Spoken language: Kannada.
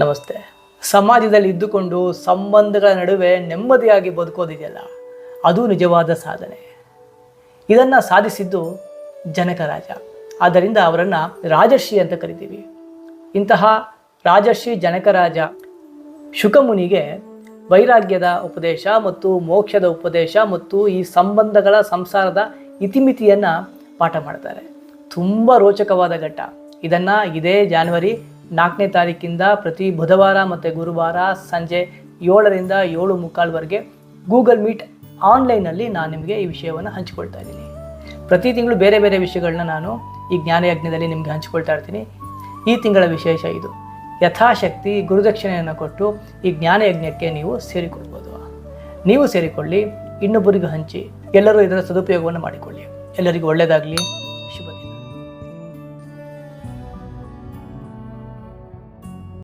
ನಮಸ್ತೆ. ಸಮಾಜದಲ್ಲಿ ಇದ್ದುಕೊಂಡು ಸಂಬಂಧಗಳ ನಡುವೆ ನೆಮ್ಮದಿಯಾಗಿ ಬದುಕೋದಿದೆಯಲ್ಲ, ಅದು ನಿಜವಾದ ಸಾಧನೆ. ಇದನ್ನು ಸಾಧಿಸಿದ್ದು ಜನಕ ರಾಜ. ಆದ್ದರಿಂದ ಅವರನ್ನು ರಾಜರ್ಷಿ ಅಂತ ಕರಿತೀವಿ. ಇಂತಹ ರಾಜರ್ಷಿ ಜನಕರಾಜ ಶುಕಮುನಿಗೆ ವೈರಾಗ್ಯದ ಉಪದೇಶ ಮತ್ತು ಮೋಕ್ಷದ ಉಪದೇಶ ಮತ್ತು ಈ ಸಂಬಂಧಗಳ ಸಂಸಾರದ ಇತಿಮಿತಿಯನ್ನು ಪಾಠ ಮಾಡ್ತಾರೆ. ತುಂಬ ರೋಚಕವಾದ ಘಟ್ಟ. ಇದನ್ನು ಇದೇ ಜಾನ್ವರಿ ನಾಲ್ಕನೇ ತಾರೀಕಿಂದ ಪ್ರತಿ ಬುಧವಾರ ಮತ್ತು ಗುರುವಾರ ಸಂಜೆ ಏಳರಿಂದ ಏಳು ಮುಕ್ಕಾಲ್ವರೆಗೆ ಗೂಗಲ್ ಮೀಟ್ ಆನ್ಲೈನಲ್ಲಿ ನಾನು ನಿಮಗೆ ಈ ವಿಷಯವನ್ನು ಹಂಚಿಕೊಳ್ತಾ ಇದ್ದೀನಿ. ಪ್ರತಿ ತಿಂಗಳು ಬೇರೆ ಬೇರೆ ವಿಷಯಗಳನ್ನ ನಾನು ಈ ಜ್ಞಾನಯಜ್ಞದಲ್ಲಿ ನಿಮಗೆ ಹಂಚಿಕೊಳ್ತಾ ಇರ್ತೀನಿ. ಈ ತಿಂಗಳ ವಿಶೇಷ ಇದು. ಯಥಾಶಕ್ತಿ, ಗುರುದಕ್ಷಿಣೆಯನ್ನು ಕೊಟ್ಟು ಈ ಜ್ಞಾನಯಜ್ಞಕ್ಕೆ ನೀವು ಸೇರಿಕೊಳ್ಬೋದು. ನೀವು ಸೇರಿಕೊಳ್ಳಿ, ಇನ್ನೊಬ್ಬರಿಗೂ ಹಂಚಿ, ಎಲ್ಲರೂ ಇದರ ಸದುಪಯೋಗವನ್ನು ಮಾಡಿಕೊಳ್ಳಿ. ಎಲ್ಲರಿಗೂ ಒಳ್ಳೆಯದಾಗಲಿ.